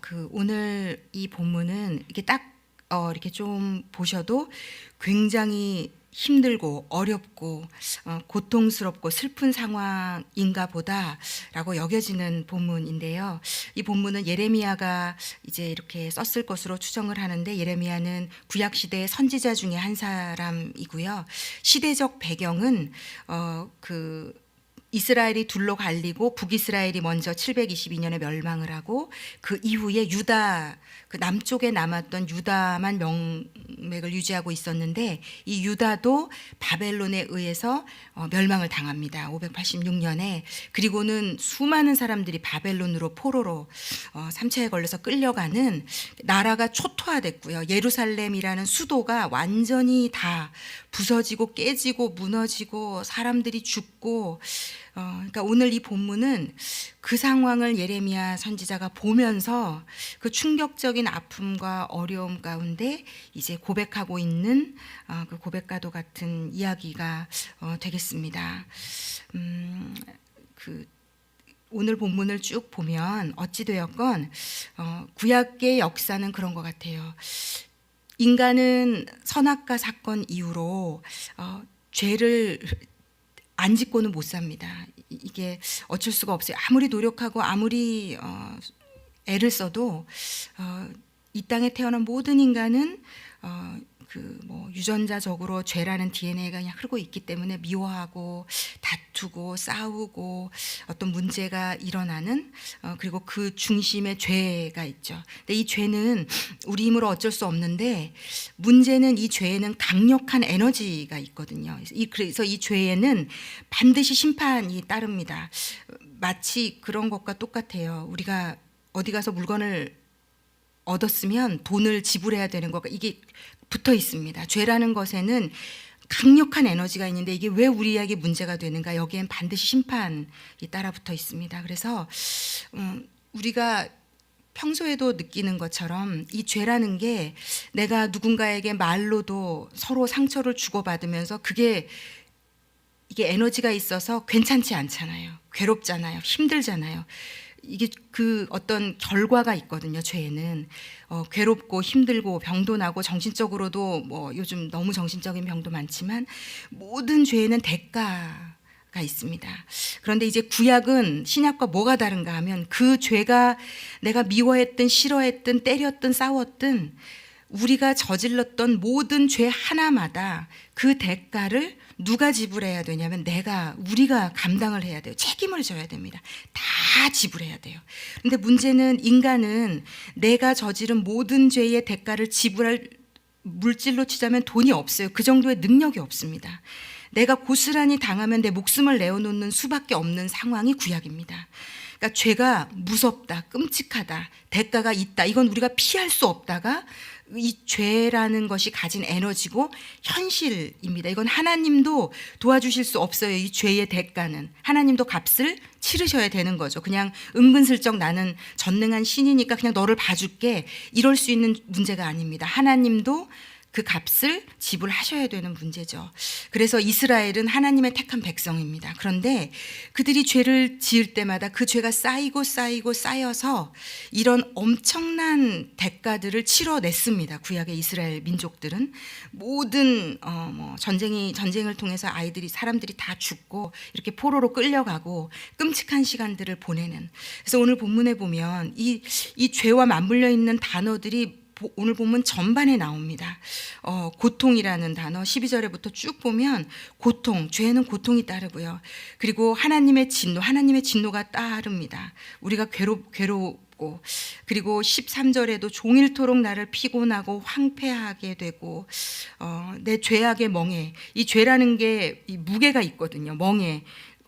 그 오늘 이 본문은 이렇게 딱 어, 이렇게 좀 보셔도 굉장히 힘들고 어렵고 어, 고통스럽고 슬픈 상황인가 보다라고 여겨지는 본문인데요. 이 본문은 예레미야가 이제 이렇게 썼을 것으로 추정을 하는데 예레미야는 구약 시대의 선지자 중에 한 사람이고요. 시대적 배경은 어 그 이스라엘이 둘로 갈리고 북이스라엘이 먼저 722년에 멸망을 하고 그 이후에 유다 그 남쪽에 남았던 유다만 명맥을 유지하고 있었는데 이 유다도 바벨론에 의해서 어, 멸망을 당합니다. 586년에 그리고는 수많은 사람들이 바벨론으로 포로로 어, 삼차에 걸려서 끌려가는 나라가 초토화됐고요. 예루살렘이라는 수도가 완전히 다 부서지고 깨지고 무너지고 사람들이 죽고 어, 그러니까 오늘 이 본문은 그 상황을 예레미야 선지자가 보면서 그 충격적인 아픔과 어려움 가운데 이제 고백하고 있는 어, 그 고백과도 같은 이야기가 어, 되겠습니다. 음, 그 오늘 본문을 쭉 보면 어찌 되었건 어, 구약의 역사는 그런 것 같아요. 인간은 선악과 사건 이후로 어, 죄를 안 짓고는 못 삽니다. 이- 이게 어쩔 수가 없어요. 아무리 노력하고 아무리 어, 애를 써도 어, 이 땅에 태어난 모든 인간은 어, 그 뭐 유전자적으로 죄라는 DNA가 그냥 흐르고 있기 때문에 미워하고 다투고 싸우고 어떤 문제가 일어나는 어, 그리고 그 중심에 죄가 있죠. 근데 이 죄는 우리 힘으로 어쩔 수 없는데 문제는 이 죄에는 강력한 에너지가 있거든요. 이- 그래서 이 죄에는 반드시 심판이 따릅니다. 마치 그런 것과 똑같아요. 우리가 어디 가서 물건을 얻었으면 돈을 지불해야 되는 거가 이게 붙어 있습니다. 죄라는 것에는 강력한 에너지가 있는데 이게 왜 우리에게 문제가 되는가? 여기엔 반드시 심판이 따라 붙어 있습니다. 그래서 음, 우리가 평소에도 느끼는 것처럼 이 죄라는 게 내가 누군가에게 말로도 서로 상처를 주고받으면서 그게 이게 에너지가 있어서 괜찮지 않잖아요. 괴롭잖아요. 힘들잖아요. 이게 그 어떤 결과가 있거든요. 죄에는 어, 괴롭고 힘들고 병도 나고 정신적으로도 뭐 요즘 너무 정신적인 병도 많지만 모든 죄에는 대가 가 있습니다. 그런데 이제 구약은 신약과 뭐가 다른가 하면 그 죄가 내가 미워했든 싫어했든 때렸든 싸웠든 우리가 저질렀던 모든 죄 하나마다 그 대가를 누가 지불해야 되냐면 내가 우리가 감당을 해야 돼요. 책임을 져야 됩니다. 다 지불해야 돼요. 근데 문제는 인간은 내가 저지른 모든 죄의 대가를 지불할 물질로 치자면 돈이 없어요. 그 정도의 능력이 없습니다. 내가 고스란히 당하면 내 목숨을 내어놓는 수밖에 없는 상황이 구약입니다. 그러니까 죄가 무섭다, 끔찍하다, 대가가 있다. 이건 우리가 피할 수 없다가 이 죄라는 것이 가진 에너지고 현실입니다. 이건 하나님도 도와주실 수 없어요. 이 죄의 대가는 하나님도 값을 치르셔야 되는 거죠. 그냥 은근슬쩍 나는 전능한 신이니까 그냥 너를 봐줄게 이럴 수 있는 문제가 아닙니다. 하나님도 그 값을 지불하셔야 되는 문제죠. 그래서 이스라엘은 하나님의 택한 백성입니다. 그런데 그들이 죄를 지을 때마다 그 죄가 쌓이고 쌓이고 쌓여서 이런 엄청난 대가들을 치러냈습니다. 구약의 이스라엘 민족들은 모든 어, 뭐 전쟁이 전쟁을 통해서 아이들이 사람들이 다 죽고 이렇게 포로로 끌려가고 끔찍한 시간들을 보내는. 그래서 오늘 본문에 보면 이 이 죄와 맞물려 있는 단어들이 보- 오늘 보면 전반에 나옵니다. 어, 고통이라는 단어 12절에부터 쭉 보면 고통, 죄는 고통이 따르고요. 그리고 하나님의 진노, 하나님의 진노가 따릅니다. 우리가 괴롭 괴롭고 그리고 13절에도 종일토록 나를 피곤하고 황폐하게 되고 어, 내 죄악의 멍에 이 죄라는 게 이 무게가 있거든요. 멍에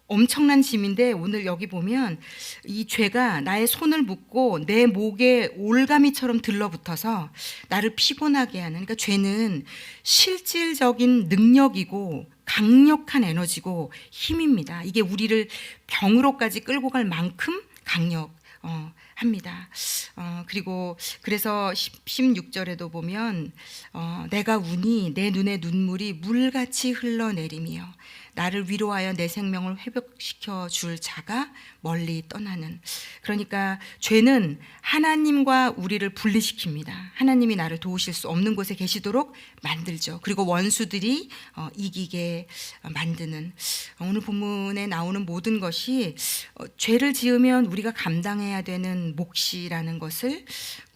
엄청난 짐인데 오늘 여기 보면 이 죄가 나의 손을 묶고 내 목에 올가미처럼 들러붙어서 나를 피곤하게 하는 그러니까 죄는 실질적인 능력이고 강력한 에너지고 힘입니다. 이게 우리를 병으로까지 끌고 갈 만큼 강력 어, 합니다. 어, 그리고 그래서 16절에도 보면 어, 내가 우니 내 눈에 눈물이 물같이 흘러내리며 나를 위로하여 내 생명을 회복시켜 줄 자가 멀리 떠나는 그러니까 죄는 하나님과 우리를 분리시킵니다. 하나님이 나를 도우실 수 없는 곳에 계시도록 만들죠. 그리고 원수들이 어, 이기게 만드는 오늘 본문에 나오는 모든 것이 어, 죄를 지으면 우리가 감당해야 되는 몫이라는 것을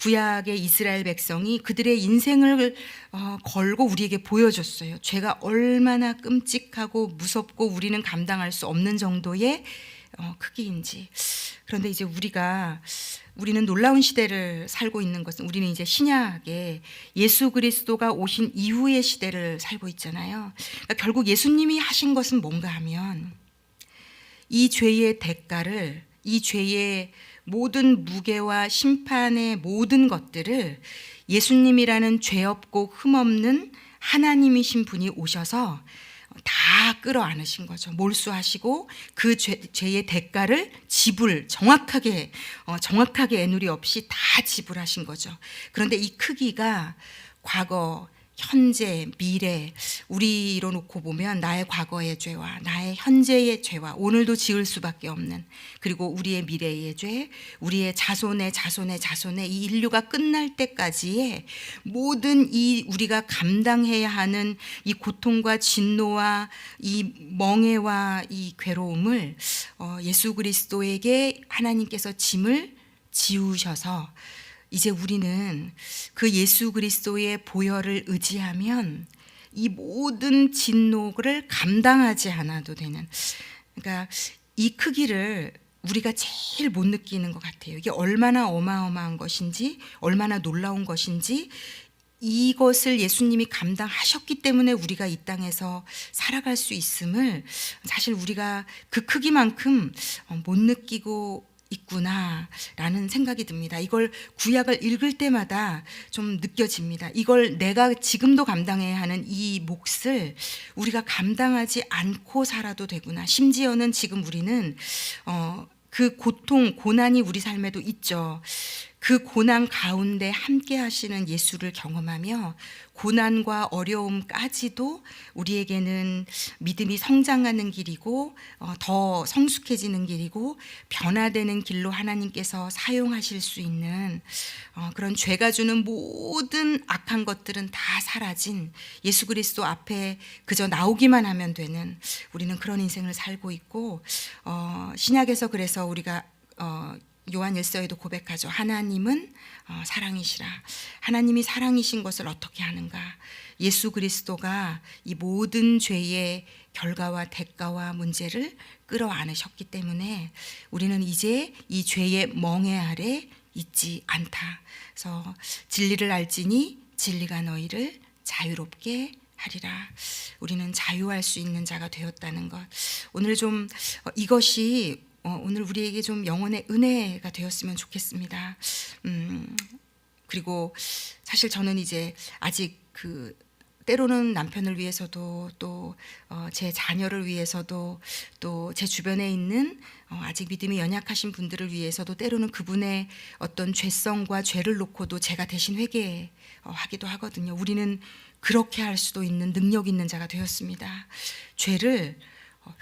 구약의 이스라엘 백성이 그들의 인생을 어, 걸고 우리에게 보여줬어요. 죄가 얼마나 끔찍하고 무 섭고 우리는 감당할 수 없는 정도의 어, 크기인지. 그런데 이제 우리가 우리는 놀라운 시대를 살고 있는 것은 우리는 이제 신약에 예수 그리스도가 오신 이후의 시대를 살고 있잖아요. 그러니까 결국 예수님이 하신 것은 뭔가 하면 이 죄의 대가를 이 죄의 모든 무게와 심판의 모든 것들을 예수님이라는 죄 없고 흠 없는 하나님이신 분이 오셔서 다 끌어안으신 거죠. 몰수하시고 그 죄, 죄의 대가를 지불 정확하게 어, 정확하게 애누리 없이 다 지불하신 거죠. 그런데 이 크기가 과거 현재, 미래, 우리로 놓고 보면 나의 과거의 죄와 나의 현재의 죄와 오늘도 지을 수밖에 없는 그리고 우리의 미래의 죄, 우리의 자손의 자손의 자손의 이 인류가 끝날 때까지의 모든 이 우리가 감당해야 하는 이 고통과 진노와 이 멍해와 이 괴로움을 어, 예수 그리스도에게 하나님께서 짐을 지우셔서 이제 우리는 그 예수 그리스도의 보혈을 의지하면 이 모든 진노를 감당하지 않아도 되는 그러니까 이 크기를 우리가 제일 못 느끼는 것 같아요. 이게 얼마나 어마어마한 것인지, 얼마나 놀라운 것인지, 이것을 예수님이 감당하셨기 때문에 우리가 이 땅에서 살아갈 수 있음을 사실 우리가 그 크기만큼 못 느끼고 있구나라는 생각이 듭니다. 이걸 구약을 읽을 때마다 좀 느껴집니다. 이걸 내가 지금도 감당해야 하는 이 몫을 우리가 감당하지 않고 살아도 되구나. 심지어는 지금 우리는 어, 그 고통, 고난이 우리 삶에도 있죠. 그 고난 가운데 함께 하시는 예수를 경험하며 고난과 어려움까지도 우리에게는 믿음이 성장하는 길이고 어, 더 성숙해지는 길이고 변화되는 길로 하나님께서 사용하실 수 있는 어, 그런 죄가 주는 모든 악한 것들은 다 사라진 예수 그리스도 앞에 그저 나오기만 하면 되는 우리는 그런 인생을 살고 있고 어, 신약에서 그래서 우리가 요한 일서에도 고백하죠. 하나님은 어, 사랑이시라. 하나님이 사랑이신 것을 어떻게 하는가? 예수 그리스도가 이 모든 죄의 결과와 대가와 문제를 끌어안으셨기 때문에 우리는 이제 이 죄의 멍에 아래 있지 않다. 그래서 진리를 알지니 진리가 너희를 자유롭게 하리라. 우리는 자유할 수 있는 자가 되었다는 것. 오늘 좀 어, 이것이 어, 오늘 우리에게 좀 영혼의 은혜가 되었으면 좋겠습니다. 음, 그리고 사실 저는 이제 아직 그 때로는 남편을 위해서도 또제 어, 자녀를 위해서도 또 제 주변에 있는 어, 아직 믿음이 연약하신 분들을 위해서도 때로는 그분의 어떤 죄성과 죄를 놓고도 제가 대신 회개하기도 하거든요. 우리는 그렇게 할 수도 있는 능력 있는 자가 되었습니다. 죄를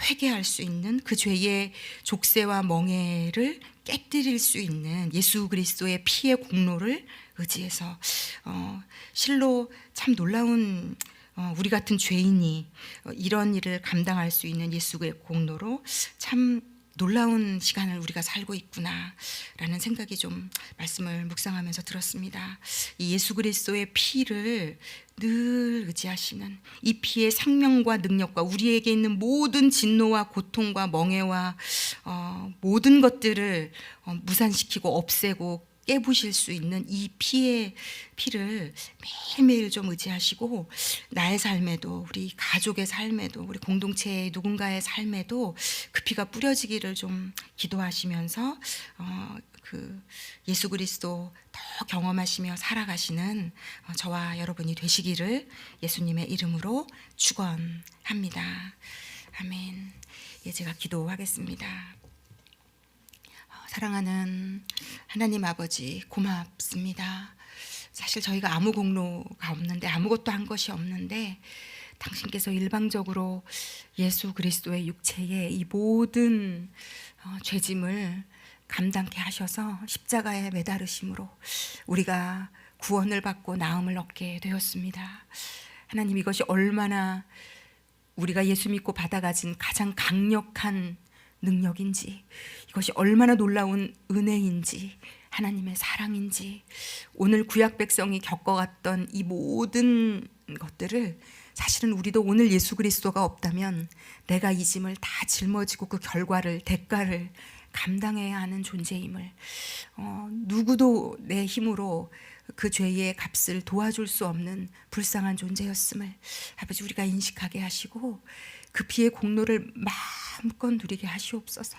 회개할 수 있는 그 죄의 족쇄와 멍해를 깨뜨릴 수 있는 예수 그리스도의 피의 공로를 의지해서 어, 실로 참 놀라운 어, 우리 같은 죄인이 어, 이런 일을 감당할 수 있는 예수의 공로로 참 놀라운 시간을 우리가 살고 있구나라는 생각이 좀 말씀을 묵상하면서 들었습니다. 이 예수 그리스도의 피를 늘 의지하시는 이 피의 생명과 능력과 우리에게 있는 모든 진노와 고통과 멍해와 어, 모든 것들을 어, 무산시키고 없애고 깨부실 수 있는 이 피의 피를 매일매일 좀 의지하시고 나의 삶에도 우리 가족의 삶에도 우리 공동체의 누군가의 삶에도 그 피가 뿌려지기를 좀 기도하시면서 어, 그 예수 그리스도 더 경험하시며 살아가시는 어, 저와 여러분이 되시기를 예수님의 이름으로 축원합니다. 아멘. 예, 제가 기도하겠습니다. 사랑하는 하나님 아버지 고맙습니다. 사실 저희가 아무 공로가 없는데 아무것도 한 것이 없는데 당신께서 일방적으로 예수 그리스도의 육체의 이 모든 어, 죄짐을 감당케 하셔서 십자가에 매달으심으로 우리가 구원을 받고 나음을 얻게 되었습니다. 하나님 이것이 얼마나 우리가 예수 믿고 받아가진 가장 강력한 능력인지 이것이 얼마나 놀라운 은혜인지 하나님의 사랑인지 오늘 구약 백성이 겪어갔던 이 모든 것들을 사실은 우리도 오늘 예수 그리스도가 없다면 내가 이 짐을 다 짊어지고 그 결과를 대가를 감당해야 하는 존재임을 어, 누구도 내 힘으로 그 죄의 값을 도와줄 수 없는 불쌍한 존재였음을 아버지 우리가 인식하게 하시고 그 피의 공로를 마음껏 누리게 하시옵소서.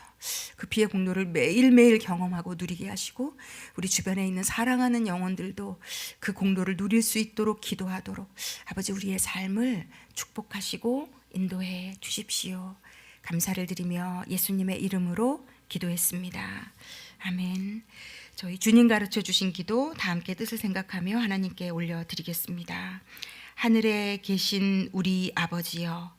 그 피의 공로를 매일매일 경험하고 누리게 하시고 우리 주변에 있는 사랑하는 영혼들도 그 공로를 누릴 수 있도록 기도하도록 아버지 우리의 삶을 축복하시고 인도해 주십시오. 감사를 드리며 예수님의 이름으로 기도했습니다. 아멘. 저희 주님 가르쳐 주신 기도 다 함께 뜻을 생각하며 하나님께 올려 드리겠습니다. 하늘에 계신 우리 아버지여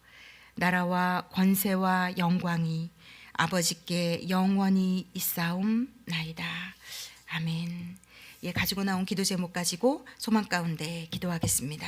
나라와 권세와 영광이 아버지께 영원히 있사옵나이다. 아멘. 예, 가지고 나온 기도 제목 가지고 소망 가운데 기도하겠습니다.